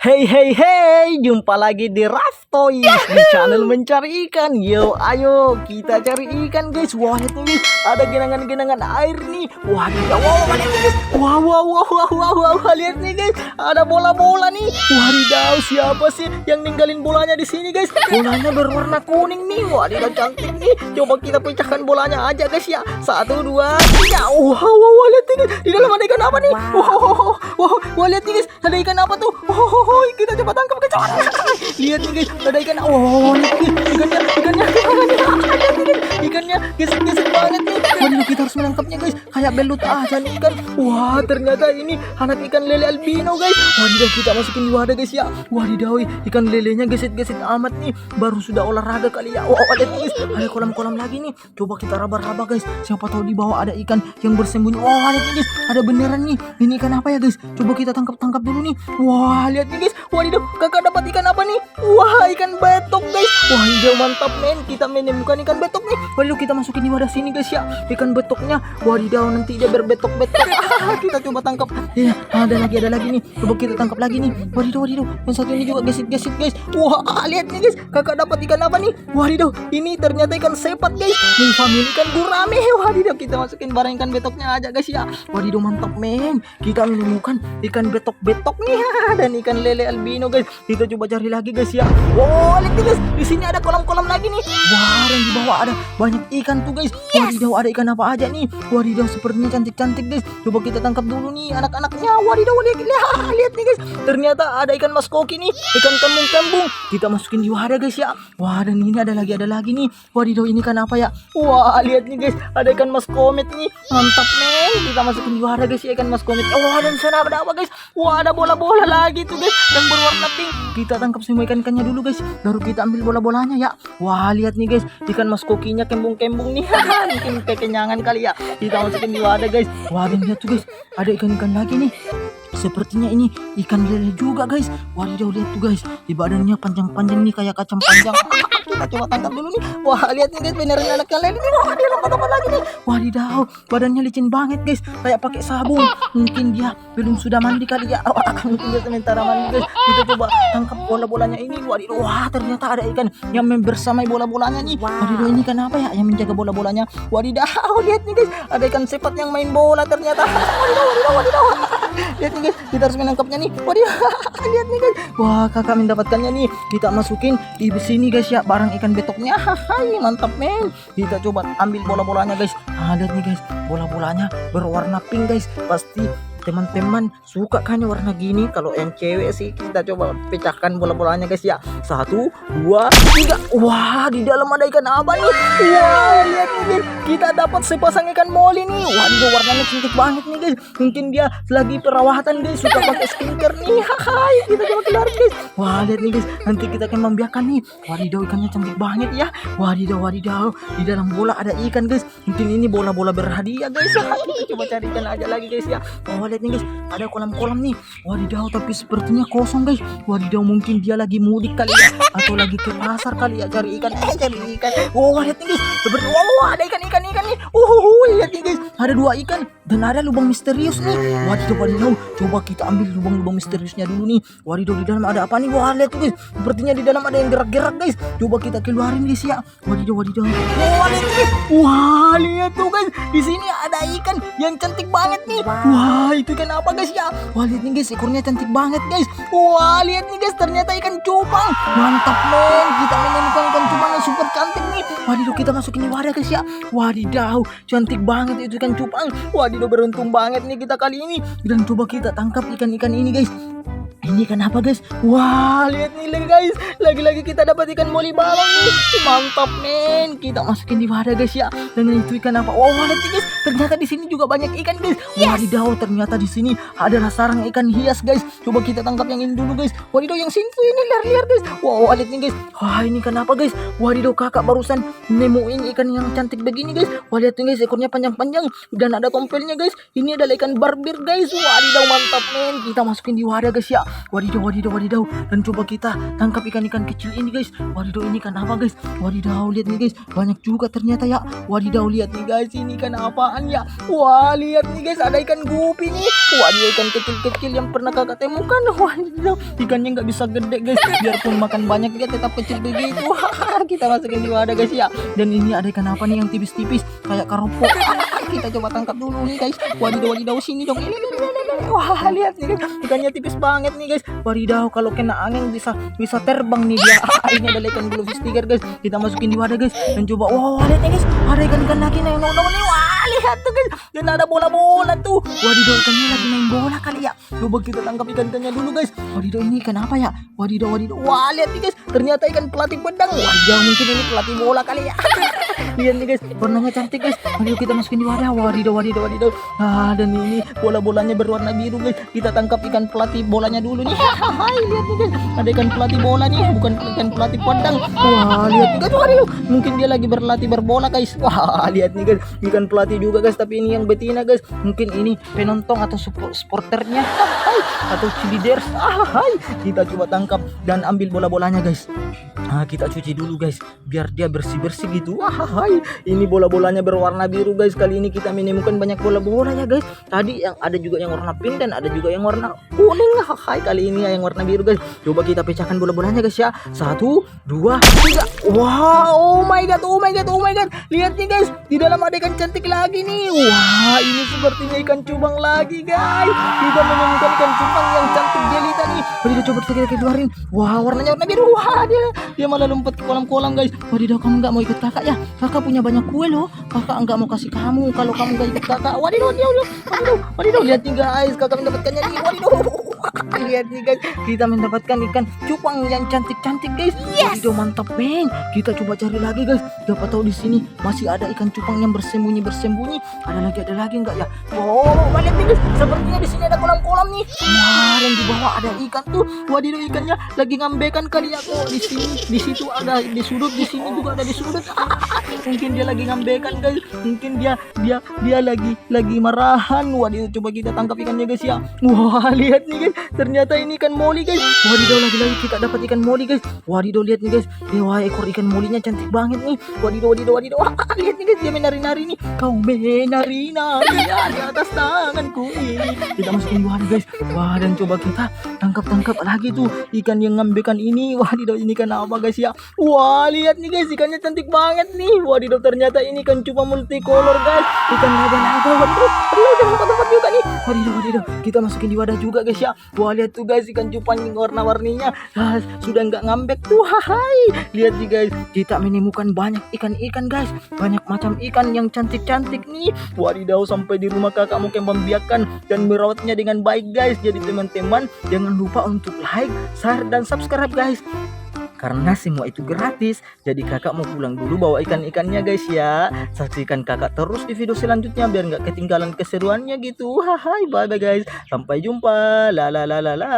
Hey hey hey, jumpa lagi di Raf Toys di channel mencari ikan. Yo, ayo kita cari ikan guys. Wah nih guys, ada genangan-genangan air nih. Wah, di wow, nih guys. Wow, wow, wow, wow, wow, wow, lihat nih guys. Ada bola-bola nih. Wadidaw, siapa sih yang ninggalin bolanya di sini guys? Bolanya berwarna kuning nih. Wadidaw cantik nih. Coba kita pecahkan bolanya aja guys ya. Satu, dua, tiga. Wow, wow, wow, lihat nih guys. Di dalam ada ikan apa nih? Wow, wow, wow, wow, wow, lihat nih guys. Ada ikan apa tuh? Wow, wow, kita coba tangkap guys. Lihat nih guys, ada ikan. Oh, ikannya, ikannya, ikannya, guys. ikannya gesek-gesek banget nih. Kita harus menangkapnya guys. Kayak belut aja nih ikan. Wah, ternyata ini anak ikan lele albino guys. Wadidaw, kita masukin di wadah guys ya. Wadidaw, ikan lelenya gesit-gesit amat nih. Baru sudah olahraga kali ya. Wah, lihat nih guys, ada kolam-kolam lagi nih. Coba kita raba-raba guys. Siapa tahu di bawah ada ikan yang bersembunyi. Wah, lihat nih guys, ada beneran nih. Ini ikan apa ya guys? Coba kita tangkap-tangkap dulu nih. Wah, lihat nih guys. Wadidaw, kakak dapat ikan apa nih? Wah, ikan betok guys. Wah, hijau mantap men. Kita menemukan ikan betok nih. Wadidaw, kita masukin di wadah sini guys ya. Ikan betoknya. Wadidaw, nanti dia berbetok-betok. Ah, kita coba tangkap. Iya, ada lagi, ada lagi nih. Coba kita tangkap lagi nih. Wadidaw, wadidaw. Yang satu ini juga gesit-gesit guys. Wah, ah, lihat nih guys. Kakak dapat ikan apa nih? Wadidaw, ini ternyata ikan sepat guys. Nih, family ikan gurame. Wadidaw, kita masukin barang ikan betoknya aja guys ya. Wadidaw, mantap men. Kita menemukan ikan betok-betok nih dan ikan lele albino guys. Kita coba cari lagi guys ya. Wow, lihat nih guys. Di sini ada kolam-kolam lagi nih. Wah, dan di bawah ada banyak ikan tuh guys. Wadidaw, ada ikan apa aja nih? Wadidaw, sepertinya cantik-cantik guys. Coba kita tangkap dulu nih anak-anaknya. Wadidaw, lihat, lihat, lihat nih guys. Ternyata ada ikan mas koki nih. Ikan kembung-kembung. Kita masukin di wadah guys ya. Wah, dan ini ada lagi, ada lagi nih. Wadidaw, ini kan apa ya? Wah, lihat nih guys. Ada ikan mas komet nih. Mantap men. Kita masukin di wadah guys ya ikan mas komet. Wah, dan sana ada apa guys? Wah, ada bola-bola lagi tuh guys. Yang berwarna pink. Kita tangkap semua ikan-ikannya dulu guys. Baru kita ambil bola-bolanya ya. Wah, lihat nih guys. Ikan mas kokinya kembung-kembung nih. Mungkin kekenyangan kali ya. Kita masukin di wadah guys. Wah, dan lihat tuh guys. Ada ikan-ikan lagi nih. Sepertinya ini ikan lele juga guys. Wadidaw lihat tuh guys. Di badannya panjang-panjang nih kayak kacang panjang. Kita coba tangkap dulu nih. Wah lihat nih guys beneran anak lele nih. Wah dia lompat-lompat lagi nih. Wadidaw badannya licin banget guys. Kayak pakai sabun. Mungkin dia belum sudah mandi kali ya. Oh, mungkin dia sementara mandi guys. Kita coba tangkap bola-bolanya ini. Wadidaw wah ternyata ada ikan yang membersamai bola-bolanya nih. Wadidaw ini kan apa ya yang menjaga bola-bolanya. Wadidaw lihat nih guys. Ada ikan sepat yang main bola ternyata. Wadidaw wadidaw wadidaw. Lihat nih guys, kita harus menangkapnya nih. Waduh, lihat nih guys. Wah, kakak mendapatkannya nih. Kita masukin di sini guys ya, barang ikan betoknya. Hai, mantap men. Kita coba ambil bola-bolanya guys. Ah, lihat nih guys, bola-bolanya berwarna pink guys. Pasti teman-teman suka kan warna gini? Kalau yang cewek sih kita coba pecahkan bola-bolanya guys ya. Satu dua tiga. Wah di dalam ada ikan apa nih? Wah lihat guys kita dapat sepasang ikan moli nih. Waduh warnanya cantik banget nih guys. Mungkin dia lagi perawatan guys. Suka pakai skincare nih. Hai kita coba keluarin guys. Wah lihat nih guys. Nanti kita akan membiarkan nih. Wadidaw ikannya cantik banget ya. Wadidaw wadidaw. Di dalam bola ada ikan guys. Mungkin ini bola-bola berhadiah guys. Kita coba cari ikan aja lagi guys ya. Oh lihat nih guys. Ada kolam-kolam nih. Wadidaw tapi sepertinya kosong guys. Wadidaw mungkin dia lagi mudik kali ya. Atau lagi ke pasar kali ya. Cari ikan eh cari ikan. Oh lihat nih guys. Seperti wow ada ikan ikan ikan nih. Uh lihat nih guys. Ada dua ikan dan ada lubang misterius nih. Wadidaw wadidaw. Coba kita ambil lubang-lubang misteriusnya dulu nih. Wadidaw di dalam ada apa nih? Wah lihat tuh guys. Sepertinya di dalam ada yang gerak-gerak guys. Coba kita keluarin guys ya. Wadidaw wadidaw. Guys. Wah lihat tuh guys. Di sini ada ikan yang cantik banget nih. Wah itu ikan apa guys ya? Wah lihat nih guys. Ekornya cantik banget guys. Wah lihat nih guys. Ternyata ikan cupang. Mantap men. Kita menemukan ikan cupang yang super cantik nih. Wadidaw kita masukin wadah guys ya. Wadidaw cantik banget itu ikan cupang. Wadidaw beruntung banget nih kita kali ini. Dan coba kita tangkap ikan-ikan ini guys ini ikan apa guys? Wah lihat nih lagi guys. Lagi-lagi kita dapat ikan moli balong nih. Mantap men. Kita masukin di wadah guys ya. Dan itu ikan apa? Wah lihat nih guys. Ternyata di sini juga banyak ikan guys. Wadidaw ternyata di sini adalah sarang ikan hias guys. Coba kita tangkap yang ini dulu guys. Wadidaw yang sini ini liar-liar guys. Wow lihat nih guys. Wah ini ikan apa guys? Wadidaw kakak barusan nemuin ikan yang cantik begini guys. Wah lihat nih guys ekornya panjang-panjang Dan ada tompelnya guys. Ini adalah ikan barbir guys. Wadidaw mantap men. Kita masukin di wadah guys ya Wadidaw, wadidaw, wadidaw. Dan coba kita tangkap ikan-ikan kecil ini guys. Wadidaw ini ikan apa guys? Wadidaw, lihat nih guys. Banyak juga ternyata ya. Wadidaw, lihat nih guys. Ini ikan apaan ya? Wah, lihat nih guys. Ada ikan gupi nih. Wadidaw, ikan kecil-kecil yang pernah kakak temukan. Wadidaw, ikannya nggak bisa gede guys. Biarpun makan banyak dia tetap kecil begitu. Wah, kita masukin di wadah guys ya. Dan ini ada ikan apa nih yang tipis-tipis kayak keropok. kita coba tangkap dulu nih guys. Wadidaw, wadidaw sini dong. Ini, Wah, lihat nih guys. Ikannya tipis banget nih guys. Wadidaw, kalau kena angin bisa bisa terbang nih dia. ini adalah ikan bluefish tiger guys. Kita masukin di wadah guys. Dan coba, wah, lihat nih guys. Ada ikan-ikan lagi nih nongol nih. Wah, lihat tuh guys. Dan ada bola-bola tuh. Wadidaw, ikannya lagi main bola kali ya. Coba kita tangkap ikan-ikannya dulu guys. Wadidaw, ini ikan apa ya? Wadidaw, wadidaw. Wah, lihat nih guys. Ternyata ikan pelatih pedang. Wadidaw, mungkin ini pelatih bola kali ya. lihat nih guys, warnanya cantik guys. Ayo kita masukin di wadah. Wadidaw, wadidaw, wadidaw. Ah, dan ini bola-bolanya berwarna biru guys. Kita tangkap ikan pelatih bolanya dulu nih. Hai, lihat nih guys. Ada ikan pelatih bola nih, bukan ikan pelatih pedang. Wah, lihat nih guys. Wadidaw, mungkin dia lagi berlatih berbola guys. Wah, lihat nih guys. Ikan pelatih juga guys, tapi ini yang betina guys. Mungkin ini penonton atau support sporternya. Hai, atau cheerleaders. Ah, hai. Kita coba tangkap dan ambil bola-bolanya guys. Nah, kita cuci dulu guys, biar dia bersih-bersih gitu. Wah, hai. ini bola-bolanya berwarna biru guys. Kali ini kita menemukan banyak bola-bola ya guys. Tadi yang ada juga yang warna pink dan ada juga yang warna kuning. Hai, kali ini yang warna biru guys. Coba kita pecahkan bola-bolanya guys ya. Satu, dua, tiga. Wow, oh my god, oh my god, oh my god. Lihat nih guys, di dalam ada ikan cantik lagi nih. Wah, ini sepertinya ikan cubang lagi guys. Kita menemukan ikan cubang yang cantik jelita nih. Kita coba kita keluarin. Wah, warnanya warna biru. Wah, dia dia malah lompat ke kolam-kolam guys. Wadidaw, kamu nggak mau ikut kakak ya? Kakak punya banyak kue loh. Kakak nggak mau kasih kamu kalau kamu nggak ikut kakak. Wadidaw, wadidaw, wadidaw, wadidaw. Lihat nih guys, kakak mendapatkannya nih. Wadidaw. Lihat nih guys, kita mendapatkan ikan cupang yang cantik-cantik guys. Wadidaw, mantap bang. Kita coba cari lagi guys. Siapa tahu di sini masih ada ikan cupang yang bersembunyi bersembunyi. Ada lagi ada lagi nggak ya? Oh, lihat nih guys. Sepertinya di sini ada kolam-kolam nih. Wah, dan di bawah ada ikan tuh. Wadidaw ikannya lagi ngambekan kali ya. Oh, di sini, di situ ada di sudut, di sini juga ada di sudut. Mungkin dia lagi ngambekan guys. Mungkin dia dia dia lagi lagi marahan. Wadidaw, coba kita tangkap ikannya guys ya. Wah, lihat nih guys. Ternyata ini ikan moli guys. Wadidaw, lagi-lagi kita dapat ikan moli guys. Wadidaw, lihat nih guys. Eh, wah, ekor ikan molinya cantik banget nih. Wadidaw, wadidaw, wadidaw. Wah, lihat nih guys, dia menari-nari nih. Kau menari-nari ya, di atas tanganku ini. Kita masukin wadah guys. Wah, dan coba kita tangkap-tangkap lagi tuh ikan yang ngambekan ini. Wadidaw, ini ikan apa guys ya? Wah, lihat nih guys, ikannya cantik banget nih. Wadidaw, ternyata ini ikan cuma multicolor guys. Ikan naga-naga. Wadidaw, wadidaw, jangan tempat juga nih. Wadidaw, wadidaw. Kita masukin di wadah juga guys ya. Wah, lihat tuh guys, ikan cupang yang warna-warninya. Ah, sudah nggak ngambek tuh. Hai. Lihat nih guys, kita menemukan banyak ikan-ikan guys. Banyak macam ikan yang cantik-cantik nih. Wadidaw, sampai di rumah kakak mungkin membiarkan dan merawatnya dengan baik guys. Jadi teman-teman, jangan lupa untuk like, share, dan subscribe guys karena semua itu gratis. Jadi kakak mau pulang dulu bawa ikan-ikannya guys ya. Saksikan kakak terus di video selanjutnya biar nggak ketinggalan keseruannya gitu. Hai bye bye guys. Sampai jumpa. La la la la la.